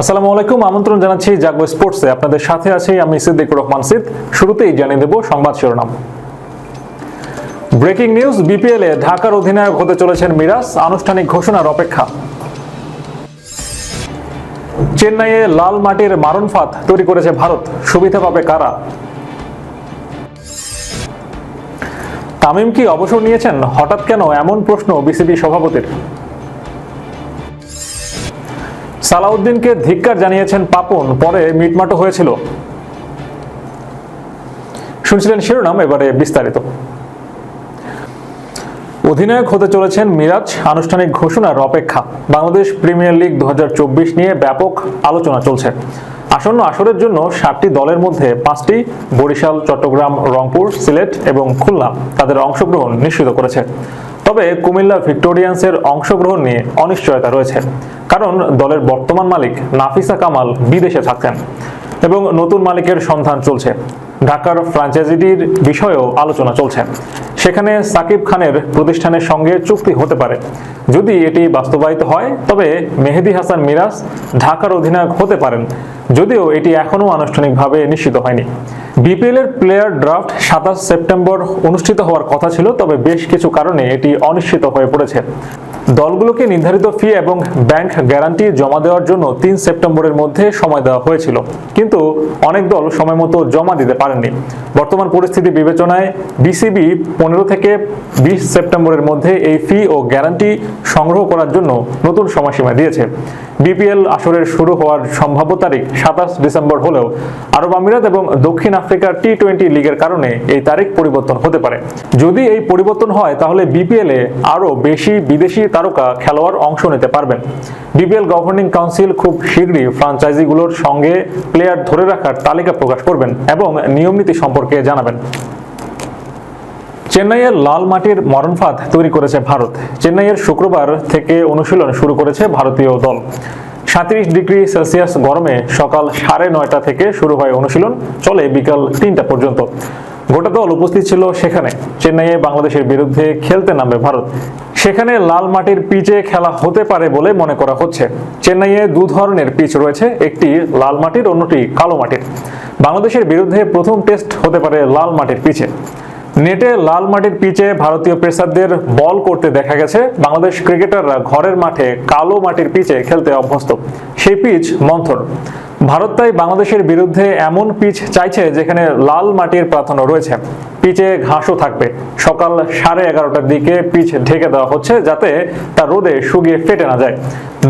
আসসালামু আলাইকুম, আমন্ত্রণ জানাচ্ছি জাগো স্পোর্টসে। আপনাদের সাথে আমি সিদ্দিকুর রহমান শুরুতেই জানিয়ে দেব সংবাদ শিরোনাম। ব্রেকিং নিউজ, বিপিএল এ ঢাকার অধিনায়ক হতে চলেছেন মিরাজ, আনুষ্ঠানিক ঘোষণার অপেক্ষা। চেন্নাইয়ে লাল মাটির মারণ ফাঁদ তৈরি করেছে ভারত, সুবিধা পাবে কারা? তামিম কি অবসর নিয়েছেন? হঠাৎ কেন এমন প্রশ্ন বিসিবি সভাপতির? সালাউদ্দিনকে ধিক্কার জানিয়েছেন পাপন, পরে মিটমাটো হয়েছিল। শুনছিলেন শিরোনাম, এবারে বিস্তারিত। অধিনায়ক হতে চলেছেন মিরাজ, আনুষ্ঠানিক ঘোষণার অপেক্ষা। বাংলাদেশ প্রিমিয়ার লিগ দু হাজার চব্বিশ নিয়ে ব্যাপক আলোচনা চলছে। আসন্ন আসরের জন্য সাতটি দলের মধ্যে পাঁচটি বরিশাল, চট্টগ্রাম, রংপুর, সিলেট এবং খুলনা তাদের অংশগ্রহণ নিশ্চিত করেছে। তবে কুমিল্লা ভিক্টোরিয়ান্সের অংশগ্রহণ নিয়ে অনিশ্চয়তা রয়েছে। কারণ দলের বর্তমান মালিক নাফিসা কামাল বিদেশে থাকতেন। এবং নতুন মালিকের সন্ধান চলছে। ঢাকার ফ্র্যাঞ্চাইজিটির বিষয়েও আলোচনা চলছে। সেখানে সাকিব খানের প্রতিষ্ঠানের সঙ্গে চুক্তি হতে পারে। যদি এটি বাস্তবায়িত হয়, তবে মেহেদি হাসান মিরাজ ঢাকার অধিনায়ক হতে পারেন। যদিও এটি এখনও আনুষ্ঠানিকভাবে নিশ্চিত হয়নি। বিপিএল এর প্লেয়ার ড্রাফট সাতাশ সেপ্টেম্বর অনুষ্ঠিত হওয়ার কথা ছিল, তবে বেশ কিছু কারণে এটি অনিশ্চিত হয়ে পড়েছে। দলগুলোকে নির্ধারিত ফি এবং ব্যাংক গ্যারান্টি জমা দেওয়ার জন্য তিন সেপ্টেম্বরের মধ্যে সময় দেওয়া হয়েছিল। কিন্তু অনেক দল সময় মতো জমা দিতে পারেননি। বর্তমান পরিস্থিতি বিবেচনায় বিসিবি পনেরো থেকে বিশ সেপ্টেম্বরের মধ্যে এই ফি ও গ্যারান্টি সংগ্রহ করার জন্য নতুন সময়সীমা দিয়েছে। বিপিএল আসরের শুরু হওয়ার সম্ভাব্য তারিখ সাতাশ ডিসেম্বর হলেও আরব আমিরাত এবং দক্ষিণ আফ্রিকার টি টোয়েন্টি লিগের কারণে এই তারিখ পরিবর্তন হতে পারে। যদি এই পরিবর্তন হয়, তাহলে বিপিএল এ আরও বেশি বিদেশি তারকা খেলোয়াড় অংশ নিতে পারবেন। বিপিএল গভর্নিং কাউন্সিল খুব শীঘ্রই ফ্রাঞ্চাইজিগুলোর সঙ্গে প্লেয়ার ধরে রাখার তালিকা প্রকাশ করবেন এবং নিয়মনীতি সম্পর্কে জানাবেন। চেন্নাইয়ের লাল মাটির মরণফাঁদ তৈরি করেছে ভারত। চেন্নাইয়ের শুক্রবার থেকে অনুশীলন শুরু করেছে ভারতীয় দল। সাঁত্রিশ ডিগ্রি সেলসিয়াস গরমে সকাল সাড়ে নয়টা থেকে শুরু হয় অনুশীলন, চলে বিকাল তিনটা পর্যন্ত। গোটা দল উপস্থিত ছিল সেখানে। চেন্নাইয়ে বাংলাদেশের বিরুদ্ধে খেলতে নামবে ভারত। সেখানে লাল মাটির পিচে খেলা হতে পারে বলে মনে করা হচ্ছে। চেন্নাইয়ে দু ধরনের পিচ রয়েছে, একটি লাল মাটির, অন্যটি কালো মাটির। বাংলাদেশের বিরুদ্ধে প্রথম টেস্ট হতে পারে লাল মাটির পিচে। নেটে লাল মাটির পিচে ভারতীয় পেসারদের বল করতে দেখা গেছে। বাংলাদেশ ক্রিকেটাররা ঘরের মাঠে কালো মাটির পিচে খেলতে অভ্যস্ত। সেই পিচ মন্থর। ভারত তাই বাংলাদেশের বিরুদ্ধে এমন পিচ চাইছে যেখানে লাল মাটির প্রাধান্য রয়েছে। পিচে ঘাসও থাকবে। সকাল সাড়ে এগারোটার দিকে পিচ ঢেকে দেওয়া হচ্ছে যাতে তা রোদে শুকিয়ে ফেটে না যায়।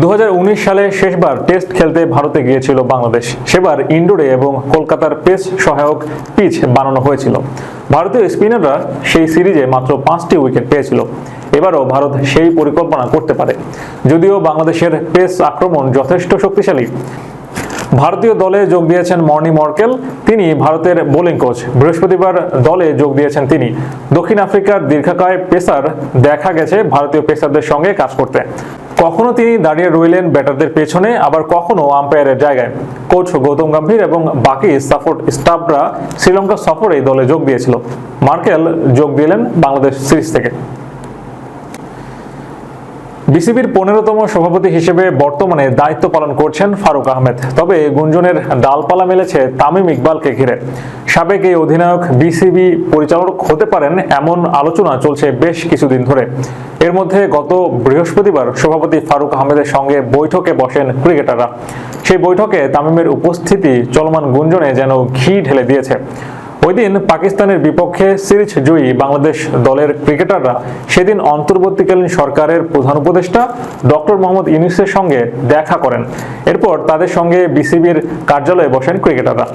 দুহাজার উনিশ সালে শেষবার টেস্ট খেলতে ভারতে গিয়েছিল বাংলাদেশ। সেবার ইন্ডোরে এবং কলকাতার পেস সহায়ক পিচ বানানো হয়েছিল। ভারতীয় স্পিনাররা সেই সিরিজে মাত্র পাঁচটি উইকেট পেয়েছিল। এবারও ভারত সেই পরিকল্পনা করতে পারে। যদিও বাংলাদেশের পেস আক্রমণ যথেষ্ট শক্তিশালী ভারতীয় দলে যোগ দিয়েছেন মর্নি মর্কেল, তিনি ভারতের বোলিং কোচ। বৃহস্পতিবার দলে যোগ দিয়েছেন তিনি। দক্ষিণ আফ্রিকার দীর্ঘাকায় পেসার, দেখা গেছে ভারতীয় পেসারদের সঙ্গে কাজ করতে। কখনো তিনি দাঁড়িয়ে রইলেন ব্যাটারদের পেছনে, আবার কখনো আম্পায়ারের জায়গায়। কোচ গৌতম গম্ভীর এবং বাকি সাপোর্ট স্টাফরা শ্রীলঙ্কা সফরে দলে যোগ দিয়েছিল। মার্কেল যোগ দিলেন বাংলাদেশ সিরিজ থেকে। বিসিবির পনেরোতম সভাপতি হিসেবে বর্তমানে দায়িত্ব পালন করছেন ফারুক আহমেদ। তবে গুঞ্জনের ডালপালা মেলেছে তামিম ইকবালকে ঘিরে। সাবেক এই অধিনায়ক বিসিবি পরিচালক হতে পারেন এমন আলোচনা চলছে বেশ কিছুদিন ধরে। এর মধ্যে গত বৃহস্পতিবার সভাপতি ফারুক আহমেদের সঙ্গে বৈঠকে বসেন ক্রিকেটাররা। সেই বৈঠকে তামিমের উপস্থিতি চলমান গুঞ্জনে যেন ঘি ঢেলে দিয়েছে। ওই দিন পাকিস্তানের বিপক্ষে সিরিজ জয়ী বাংলাদেশ দলের ক্রিকেটাররা সেদিন অন্তর্বর্তীকালীন সরকারের প্রধান উপদেষ্টা ডক্টর মোহাম্মদ ইউনুসের সঙ্গে দেখা করেন। এরপর তাদের সঙ্গে বিসিবির কার্যালয়ে বসেন ক্রিকেটাররা।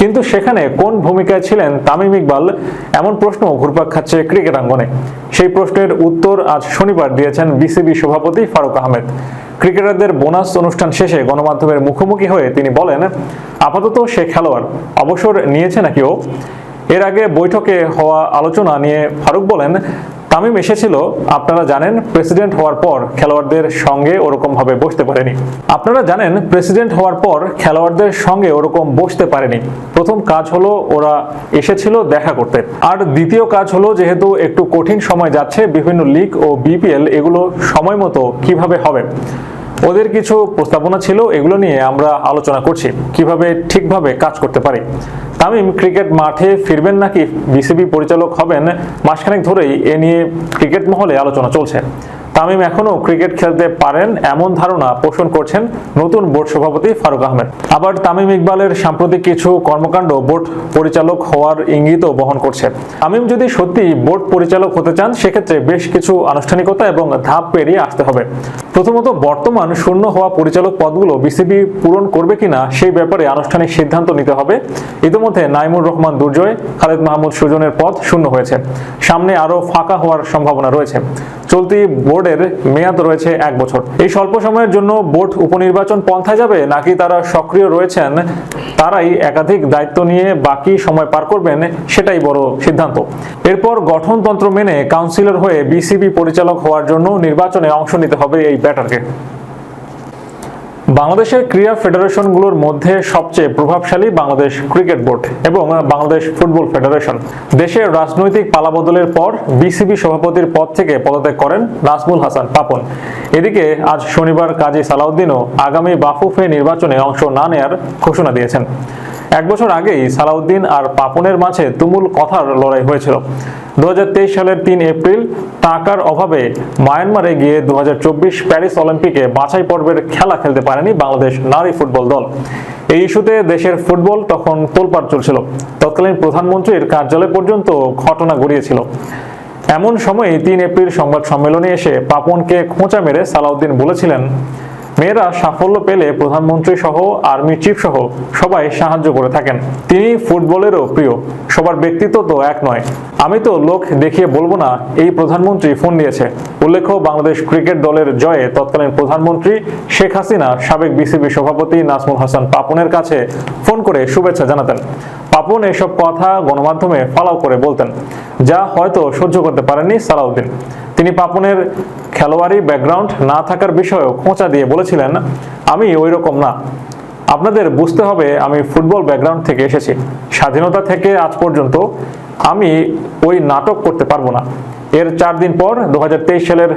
কিন্তু সেখানে কোন ভূমিকায় ছিলেন তামিম ইকবাল? এমন প্রশ্ন ঘুরপাক খাচ্ছে ক্রিকেট আঙ্গনে সেই প্রশ্নের উত্তর আজ শনিবার দিয়েছেন বিসিবি সভাপতি ফারুক আহমেদ। ক্রিকেটারদের বোনাস অনুষ্ঠান শেষে গণমাধ্যমের মুখোমুখি হয়ে তিনি বলেন, আপাতত সে খেলোয়াড় অবসর নিয়েছে নাকি ও? এর আগে বৈঠকে হওয়া আলোচনা নিয়ে ফারুক বলেন তামিম এসেছিল, আপনারা জানেন, প্রেসিডেন্ট হওয়ার পর খেলোয়াড়দের সঙ্গে ওরকম ভাবে বসতে পারেনি। আপনারা জানেন, প্রেসিডেন্ট হওয়ার পর খেলোয়াড়দের সঙ্গে ওরকম বসতে পারেনি। প্রথম কাজ হলো, ওরা এসেছিল দেখা করতে। আর দ্বিতীয় কাজ হলো, যেহেতু একটু কঠিন সময় যাচ্ছে, বিভিন্ন লিগ ও বিপিএল এগুলো সময় মতো কীভাবে হবে? ওদের কিছু প্রস্তাবনা ছিল, এগুলো নিয়ে আমরা আলোচনা করছি। কীভাবে ঠিকভাবে কাজ করতে পারি? তামিম ক্রিকেট মাঠে ফিরবেন নাকি বিসিবি পরিচালক হবেন? মাসখানেক ধরেই এ নিয়ে ক্রিকেট মহলে আলোচনা চলছে। তামিম এখনও ক্রিকেট খেলতে পারেন এমন ধারণা পোষণ করছেন নতুন বোর্ড সভাপতি ফারুক আহমেদ। আবার তামিম ইকবালের সাম্প্রতিক কিছু কর্মকাণ্ড বোর্ড পরিচালক হওয়ার ইঙ্গিতও বহন করছে। তামিম যদি সত্যি বোর্ড পরিচালক হতে চান, সেক্ষেত্রে বেশ কিছু আনুষ্ঠানিকতা এবং ধাপ পেরিয়ে আসতে হবে। প্রথমত, বর্তমান শূন্য হওয়া পরিচালক পদগুলো বিসিবি পূরণ করবে কিনা সেই ব্যাপারে আনুষ্ঠানিক সিদ্ধান্ত নিতে হবে। ইতিমধ্যে নাইমুর রহমান দুর্জয়, খালেদ মাহমুদ সুজনের পদ শূন্য হয়েছে। সামনে আরও ফাঁকা হওয়ার সম্ভাবনা রয়েছে। চলতি বোর্ডের মেয়াদ রয়েছে এক বছর। এই স্বল্প সময়ের জন্য বোর্ড উপনির্বাচন পন্থায় যাবে নাকি তারা সক্রিয় রয়েছেন, তারাই একাধিক দায়িত্ব নিয়ে বাকি সময় পার করবেন সেটাই বড় সিদ্ধান্ত। এরপর গঠনতন্ত্র মেনে কাউন্সিলর হয়ে বিসিবি পরিচালক হওয়ার জন্য নির্বাচনে অংশ নিতে হবে এই ব্যাটারকে। বাংলাদেশের ক্রীড়া ফেডারেশনগুলোর মধ্যে সবচেয়ে প্রভাবশালী বাংলাদেশ ক্রিকেট বোর্ড এবং বাংলাদেশ ফুটবল ফেডারেশন। দেশের রাজনৈতিক পালাবদলের পর বিসিবি সভাপতির পদ থেকে পদত্যাগ করেন নাজমুল হাসান পাপন। এদিকে আজ শনিবার কাজী সালাউদ্দিনও আগামী বাফুফে নির্বাচনে অংশ না নেয়ার ঘোষণা দিয়েছেন। এক বছর আগেই সালাউদ্দিন আর পাপনের মাঝে তুমুল কথার লড়াই হয়েছিল। দু সালের তিন এপ্রিল টাকার অভাবে মায়ানমারে গিয়ে দু হাজার চব্বিশ প্যারিস অলিম্পিকে বাছাই পর্বের খেলা খেলতে পারেনি বাংলাদেশ নারী ফুটবল দল। এই ইস্যুতে দেশের ফুটবল তখন তোলপাড় চলছিল। তৎকালীন প্রধানমন্ত্রীর কার্যালয় পর্যন্ত ঘটনা গড়িয়েছিল। এমন সময় তিন এপ্রিল সংবাদ সম্মেলনে এসে পাপনকে খোঁচা মেরে সালাউদ্দিন বলেছিলেন মেয়েরা সাফল্য পেলে প্রধানমন্ত্রী সহ, আর্মি চিফ সহ সবাই সাহায্য করে থাকেন। তিনি ফুটবলেরও প্রিয়। সবার ব্যক্তিত্ব তো এক নয়। আমি তো লোক দেখিয়ে বলব না, এই প্রধানমন্ত্রী ফোন দিয়েছে। উল্লেখ্য, বাংলাদেশ ক্রিকেট দলের জয়ে তৎকালীন প্রধানমন্ত্রী শেখ হাসিনা, সাবেক বিসিবি সভাপতি নাজমুল হাসান পাপনের কাছে ফোন করে শুভেচ্ছা জানাতেন। পাপন এসব কথা গণমাধ্যমে ফালাও করে বলতেন, যা হয়তো সহ্য করতে পারেননি সালাউদ্দিন। তিনি পাপনের খেলোয়াড়ি ব্যাকগ্রাউন্ড না থাকার বিষয়েও খোঁচা দিয়ে বলেছিলেন, আমি ওই রকম না। আপনাদের বুঝতে হবে, আমি ফুটবল ব্যাকগ্রাউন্ড থেকে এসেছি। স্বাধীনতা থেকে আজ পর্যন্ত আমি ওই নাটক করতে পারব না। এর চার দিন পর দু হাজার তেইশ সালের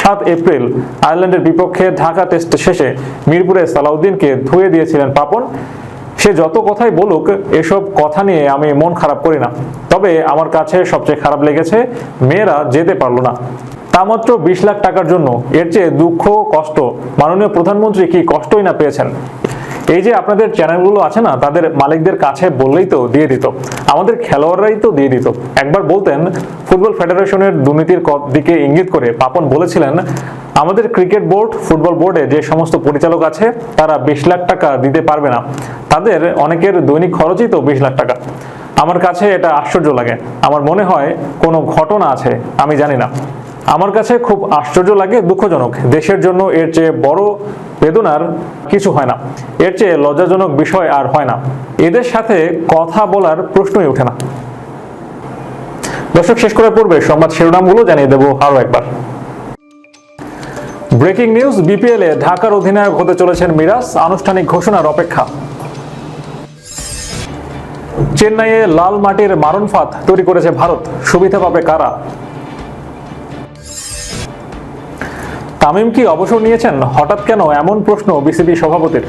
সাত এপ্রিল আয়ারল্যান্ডের বিপক্ষে ঢাকা টেস্ট শেষে মিরপুরে সালাউদ্দিনকে ধুয়ে দিয়েছিলেন পাপন। সে যত কথাই বলুক, এসব কথা নিয়ে আমি মন খারাপ করি না। তবে আমার কাছে সবচেয়ে খারাপ লেগেছে, মেয়েরা যেতে পারল না। তা মাত্র বিশ লাখ টাকার জন্য। এর চেয়ে দুঃখ, কষ্ট। মাননীয় প্রধানমন্ত্রী কি কষ্টই না পেয়েছেন? এই যে আপনাদের চ্যানেলগুলো আছে না, তাদের মালিকদের কাছে বললেই তো দিয়ে দিত। আমাদের খেলোয়াড়রাই তো দিয়ে দিত। একবার বলতেন, ফুটবল ফেডারেশনের দুর্নীতির দিকে ইঙ্গিত করে পাপন বলেছিলেন, আমাদের ক্রিকেট বোর্ড, ফুটবল বোর্ডে যে সমস্ত পরিচালক আছে, তারা বিশ লাখ টাকা দিতে পারবে না। তাদের অনেকের দৈনিক খরচই তো বিশ লাখ টাকা। আমার কাছে এটা আশ্চর্য লাগে। আমার মনে হয় কোনো ঘটনা আছে, আমি জানি না। আমার কাছে খুব আশ্চর্য লাগে, দুঃখজনক। দেশের জন্য এর চেয়ে বড় বেদনার কিছু হয় না। এর চেয়ে লজ্জাজনক বিষয় আর হয় না। এদের সাথে কথা বলার প্রশ্নই ওঠে না। দর্শক, শেষ করার পূর্বে সংবাদ শিরোনামগুলো জানিয়ে দেবো আরও একবার। ব্রেকিং নিউজ, বিপিএল এ ঢাকার অধিনায়ক হতে চলেছেন মিরাজ, আনুষ্ঠানিক ঘোষণার অপেক্ষা। চেন্নাইয়ে লাল মাটির মারণ ফাঁদ তৈরি করেছে ভারত। সুবিধা পাবে কারা? তামিম কি অবসর নিয়েছেন? হঠাৎ কেন এমন প্রশ্ন বিসিবি সভাপতির?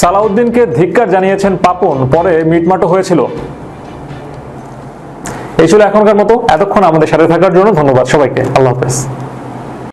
সালাউদ্দিনকে ধিক্কার জানিয়েছেন পাপন, পরে মিটমাটো হয়েছিল। এই ছিল এখনকার মতো। এতক্ষণ আমাদের সাথে থাকার জন্য ধন্যবাদ সবাইকে। আল্লাহ হাফেজ।